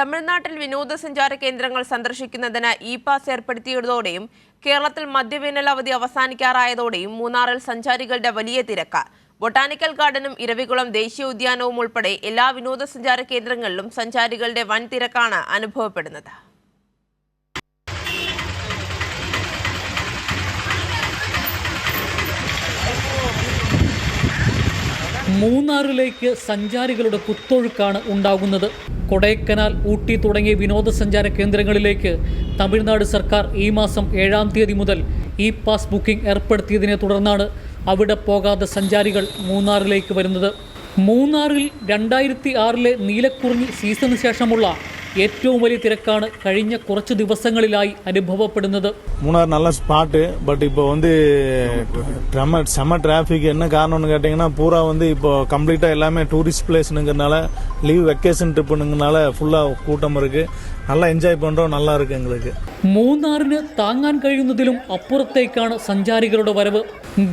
തമിഴ്നാട്ടിൽ വിനോദസഞ്ചാര കേന്ദ്രങ്ങൾ സന്ദർശിക്കുന്നതിന് ഇ പാസ് ഏർപ്പെടുത്തിയതോടെയും കേരളത്തിൽ മദ്യവേനൽ അവധി അവസാനിക്കാറായതോടെയും മൂന്നാറിൽ സഞ്ചാരികളുടെ വലിയ തിരക്ക്. ബൊട്ടാനിക്കൽ ഗാർഡനും ഇരവികുളം ദേശീയ ഉദ്യാനവും ഉൾപ്പെടെ എല്ലാ വിനോദസഞ്ചാര കേന്ദ്രങ്ങളിലും സഞ്ചാരികളുടെ വൻ തിരക്കാണ് അനുഭവപ്പെടുന്നത്. മൂന്നാറിലേക്ക് സഞ്ചാരികളുടെ കുത്തൊഴുക്കാണ് ഉണ്ടാകുന്നത്. കൊടൈക്കനാൽ ഊട്ടി തുടങ്ങിയ വിനോദസഞ്ചാര കേന്ദ്രങ്ങളിലേക്ക് തമിഴ്നാട് സർക്കാർ ഈ മാസം ഏഴാം തീയതി മുതൽ ഇ പാസ് ബുക്കിംഗ് ഏർപ്പെടുത്തിയതിനെ തുടർന്നാണ് അവിടെ പോകാതെ സഞ്ചാരികൾ മൂന്നാറിലേക്ക് വരുന്നത്. മൂന്നാറിൽ രണ്ടായിരത്തി ആറിലെ നീലക്കുറിഞ്ഞി സീസണിന് ശേഷമുള്ള ഏറ്റവും വലിയ തിരക്കാണ് കഴിഞ്ഞ കുറച്ച് ദിവസങ്ങളിലായി അനുഭവപ്പെടുന്നത് மூணார் நல்ல ஸ்பாட்டு பட் இப்போ வந்து செம்ம செம்ம டிராஃபிக் என்ன காரணம்னு கேட்டிங்கன்னா பூரா வந்து இப்போ கம்ப்ளீட்டாக எல்லாமே டூரிஸ்ட் பிளேஸ்னுங்கிறனால லீவ் வெக்கேஷன் ட்ரிப்புனுங்கனால ஃபுல்லாக கூட்டம் இருக்கு நல்லா என்ஜாய் பண்ணுறோம் நல்லா இருக்கு எங்களுக்கு മൂന്നാറിന് താങ്ങാൻ കഴിയുന്നതിലും അപ്പുറത്തേക്കാണ് സഞ്ചാരികളുടെ വരവ്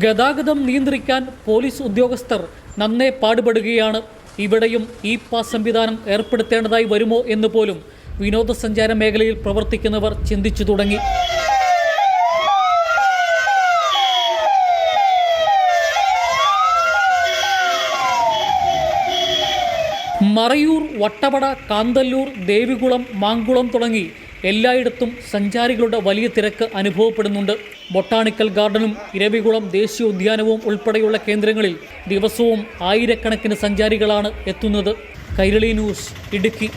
ഗതാഗതം നിയന്ത്രിക്കാൻ പോലീസ് ഉദ്യോഗസ്ഥർ നന്നേ പാടുപെടുകയാണ് ഇവിടെയും ഇ പാസ് സംവിധാനം ഏർപ്പെടുത്തേണ്ടതായി വരുമോ എന്ന് പോലും വിനോദസഞ്ചാര മേഖലയിൽ പ്രവർത്തിക്കുന്നവർ ചിന്തിച്ചു തുടങ്ങി. മറയൂർ വട്ടവട കാന്തല്ലൂർ ദേവികുളം മാങ്കുളം തുടങ്ങി എല്ലായിടത്തും സഞ്ചാരികളുടെ വലിയ തിരക്ക് അനുഭവപ്പെടുന്നുണ്ട്. ബൊട്ടാണിക്കൽ ഗാർഡനും ഇരവികുളം ദേശീയോദ്യാനവും ഉൾപ്പെടെയുള്ള കേന്ദ്രങ്ങളിൽ ദിവസവും ആയിരക്കണക്കിന് സഞ്ചാരികളാണ് എത്തുന്നത്. കൈരളി ന്യൂസ് ഇടുക്കി.